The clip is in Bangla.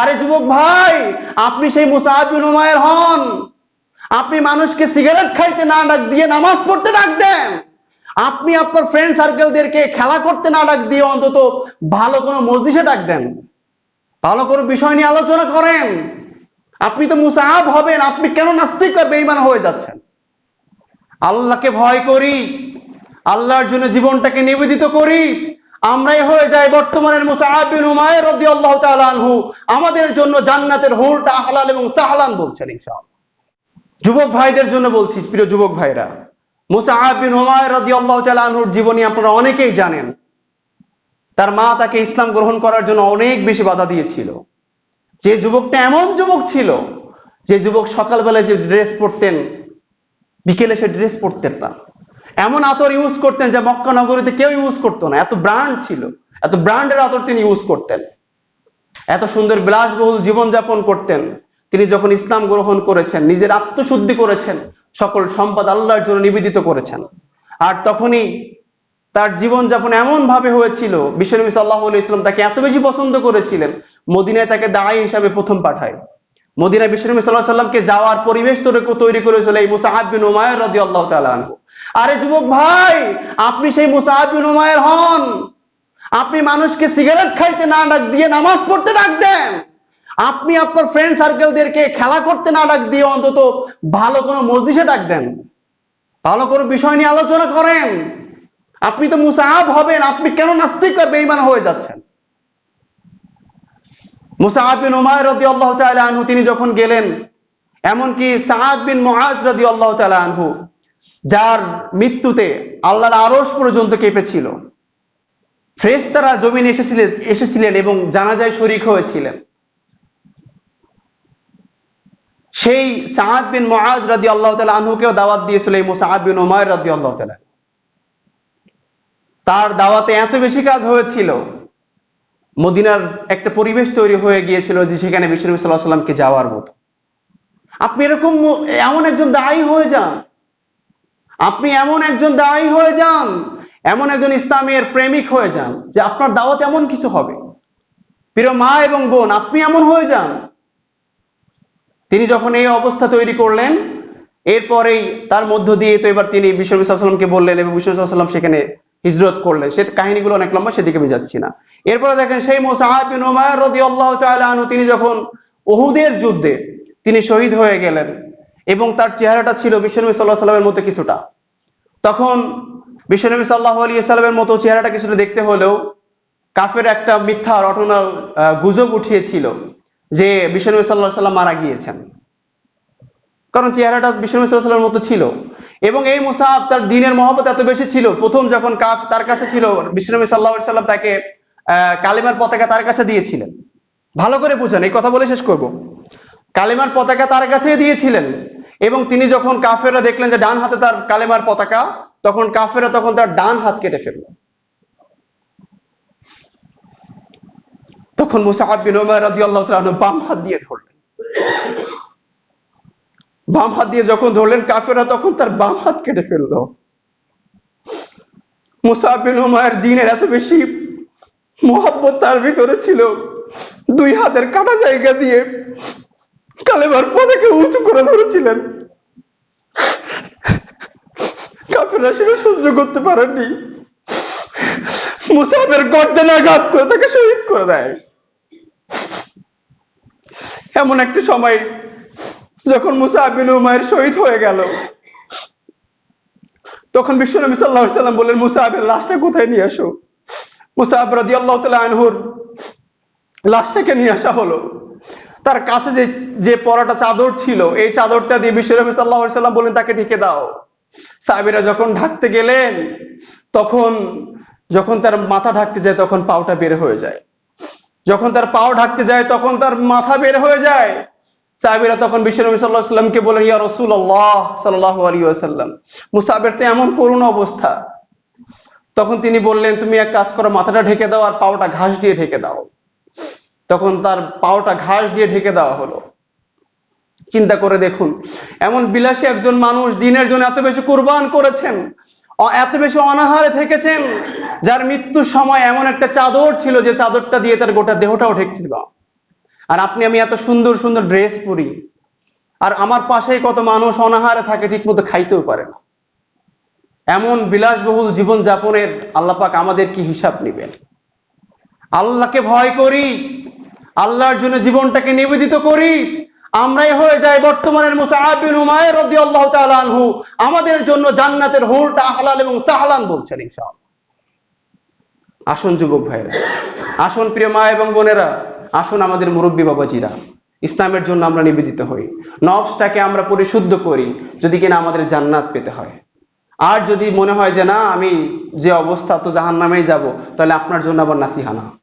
আরে যুবক ভাই, আপনি সেই মুসাহাব বিন উমায়ের হন। আপনি মানুষকে সিগারেট খাইতে না ডাক দিয়ে নামাজ পড়তে ডাক দেন। আপনি আপনার ফ্রেন্ড সার্কেলদেরকে খেলা করতে না ডাক দিয়ে অন্তত ভালো কোনো মসজিদে ডাক দেন। ভালো কোনো বিষয় নিয়ে আলোচনা করেন। আপনি তো মুসাহাব হবেন, আপনি কেন নাস্তিক আর বেঈমান হয়ে যাচ্ছেন? আল্লাহকে ভয় করি, আল্লাহর জন্য জীবনটাকে নিবেদিত করি। আমরাই হয়ে যাই বর্তমানের মুসাহাব বিন উমায়ের রাদিয়াল্লাহু তাআলা আনহু। আমাদের জন্য জান্নাতের হুরটা হালাল এবং সাহলান বলছেন ইনশাআল্লাহ। যুবক ভাইদের জন্য বলছি, প্রিয় যুবক ভাইরা মুসাহাব বিন উমায়ের রাদিয়াল্লাহু তাআলা আনহুর জীবনী আপনারা অনেকেই জানেন। তার মা তাকে ইসলাম গ্রহণ করার জন্য অনেক বেশি বাধা দিয়েছিল। যে যুবকটা এমন যুবক ছিল, যে যুবক সকালবেলায় যে ড্রেস পরতেন, বিকেলে সে ড্রেস পরতেন না। এমন আতর ইউজ করতেন যা মক্কা নগরীতে কেউ ইউজ করতো না। এত ব্র্যান্ড ছিল। এত ব্র্যান্ডের আতর তিনি ইউজ করতেন। এত সুন্দর বিলাসবহুল জীবনযাপন করতেন। তিনি যখন ইসলাম গ্রহণ করেছেন, নিজের আত্মশুদ্ধি করেছেন, সকল সম্পদ আল্লাহর জন্য নিবেদিত করেছেন। আর তখনই তার জীবনযাপন এমন ভাবে হয়েছিল বিশ্বনবী সাল্লাহ ইসলাম তাকে এত বেশি পছন্দ করেছিলেন, মদিনায় তাকে দায়ী হিসাবে প্রথম পাঠায়। মদিনায় বিশ্বনবী সাল্লাহ সাল্লামকে যাওয়ার পরিবেশ তৈরি- করেছিল এই মুসাহাব বিন উমায়ের রদি আল্লাহ আনহু। আরে যুবক ভাই, আপনি সেই মুসাহাব বিন উমায়ের হন। আপনি মানুষকে সিগারেট খাইতে না ডাক দিয়ে নামাজ পড়তে ডাক দেন। আপনি আপনার ফ্রেন্ড সার্কেলদেরকে খেলা করতে না ডাক দিয়ে অন্তত ভালো কোনো মসজিদে ডাক দেন। ভালো কোনো বিষয় নিয়ে আলোচনা করেন। আপনি তো মুসাহাব হবেন, আপনি কেন নাস্তিক আর বেঈমান হয়ে যাচ্ছেন? মুসাহাব বিন উমায় রদি আল্লাহ আনহু, তিনি যখন গেলেন, এমনকি সাহাদ বিন মুআজ রদি আল্লাহ আনহু যার মৃত্যুতে আল্লাহর আরশ পর্যন্ত কেঁপেছিল। ফ্রেস্তারা জমিনে এসেছিলেন এসেছিলেন এবং জানাজায় শরিক হয়েছিলেন। সেই সাহাদ বিন মুআজ রাদি আল্লাহ তালা আনহুকেও দাওয়াত দিয়েছিল এই মুসাহাব বিন উমায় রাদি আল্লাহ তালা তার দাওয়াতে এত বেশি কাজ হয়েছিল, মদিনার একটা পরিবেশ তৈরি হয়ে গিয়েছিল যে সেখানে বিশ্বনবী সাল্লাহ সাল্লামকে যাওয়ার মতো। আপনি এরকম এমন একজন দায়ী হয়ে যান আপনি এমন একজন দায়ী হয়ে যান, এমন একজন ইসলামের প্রেমিক হয়ে যান যে আপনার দাওয়াত এমন কিছু হবে। প্রিয় মা এবং বোন, আপনি এমন হয়ে যান। তিনি যখন এই অবস্থা তৈরি করলেন, এরপরেই তার মধ্য দিয়ে তো এবার তিনি বিশ্বনবী সাল্লামকে বললেন এবং বিশ্বনবী সাল্লাম সেখানে হিজরত করলেন। সে কাহিনীগুলো অনেক লম্বা, সেদিকে আমি যাচ্ছি না। এরপরে দেখেন সেই মোসাহাব বিন উমার রাদিয়াল্লাহু তাআলা তিনি যখন উহুদের যুদ্ধে তিনি শহীদ হয়ে গেলেন এবং তার চেহারাটা ছিল বিশ্বনবী সাল্লাহ সাল্লামের মতো কিছুটা। তখন বিশ্বনবী সাল্লাহ আলী সাল্লামের মতো চেহারাটা কিছুটা দেখতে হলেও কাফের একটা মিথ্যা রটনা আহ, গুজব উঠিয়েছিল যে বিশ্বনবী সাল্লাহ সাল্লাম মারা গিয়েছেন। কারণ চেহারাটা বিশ্বনবী সাল্লাহ সাল্লামের মতো ছিল। এবং এই মুসাহাব তার দিনের মহব্বত এত বেশি ছিল প্রথম যখন কাফ তার কাছে ছিল বিশ্বনবী সাল্লাহ সাল্লাম তাকে কালিমার পতাকা তার কাছে দিয়েছিলেন। ভালো করে বুঝেন এই কথা বলে শেষ করব। কালিমার পতাকা তার কাছে দিয়েছিলেন। এবং তিনি যখন কাফেররা দেখলেন যে ডান হাতে তার কালেমার পতাকা, তখন কাফেররা তখন তার ডান হাত কেটে ফেলল। তখন মুসাহাব বাম হাত দিয়ে ধরলেন। বাম হাত দিয়ে যখন ধরলেন, কাফেররা তখন তার বাম হাত কেটে ফেলল। মুসাহাব বিন উমায়ের দিনের এত বেশি মোহাব্বত তার ভিতরে ছিল, দুই হাতের কাটা জায়গা দিয়ে কালেমার পতাকে উঁচু করে ধরেছিলেন। কাফেররা সেটা সহ্য করতে পারেননি। মুসাফের গর্দানে আঘাত করে তাকে শহীদ করে দেয়। এমন একটা সময় যখন মুসা বিন উমায়ের শহীদ হয়ে গেল, তখন বিশ্ব বিশ্বনবী সাল্লাহ সাল্লাম বললেন মুসাহাবের লাশটা কোথায় নিয়ে আসো? মুসাহাব রাজি আল্লাহ তালা আনহুর লাশটাকে নিয়ে আসা হলো। তার কাছে যে যে পরাটা চাদর ছিল, এই চাদরটা দিয়ে বিশ্বনবী সাল্লাহ সাল্লাম বললেন, তাকে ঢেকে দাও। সাহেবেরা যখন ঢাকতে গেলেন, তখন, যখন তার মাথা ঢাকতে যায়, তখন পাওটা বের হয়ে যায়। যখন তার পাও ঢাকতে যায়, তখন তার মাথা বের হয়ে যায়। সাহেবেরা তখন বিশ্বনবী সাল্লাহ সাল্লামকে বলেন ইয়া রসুল আল্লাহ সাল্লাহ আলী আসাল্লাম মুসাবের তো এমন করুণ অবস্থা। তখন তিনি বললেন, তুমি এক কাজ করো, মাথাটা ঢেকে দাও আর পাওটা ঘাস দিয়ে ঢেকে দাও। তখন তার পাওটা ঘাস দিয়ে ঢেকে দেওয়া হলো। চিন্তা করে দেখুন, এমন বিলাসী একজন মানুষ দিনের জন্য এত বেশি কুরবান করেছেন এত বেশি অনাহারে থেকেছেন, যার মৃত্যুর সময় এমন একটা চাদর ছিল যে চাদরটা দিয়ে তার গোটা দেহটাও ঢেকছিল। আর আপনি, আমি এত সুন্দর সুন্দর ড্রেস পরি, আর আমার পাশেই কত মানুষ অনাহারে থাকে, ঠিকমতো খাইতেও পারে না। এমন বিলাসবহুল জীবন যাপনের আল্লাপাক আমাদের কি হিসাব নেবেন? আল্লাহকে ভয় করি আল্লাহর জন্য জীবনটাকে নিবেদিত করি। আমরাই হয়ে যাই বর্তমানের মুসাহাবিন উমায়ের রাদিয়াল্লাহু তাআলা আনহু। আমাদের জন্য জান্নাতের হুরটা হালাল এবং সাহলান বলছেন ইনশাআল্লাহ। আসুন যুবক ভাইরা আসুন প্রিয় মা এবং বোনেরা, আসুন আমাদের মুরব্বী বাবাজিরা। ইসলামের জন্য আমরা নিবেদিত হই। নবসটাকে আমরা পরিশুদ্ধ করি, যদি কিনা আমাদের জান্নাত পেতে হয়। আর যদি মনে হয় যে না, আমি যে অবস্থা, তো জাহান নামেই যাব, তাহলে আপনার জন্য আবার নাসিহানা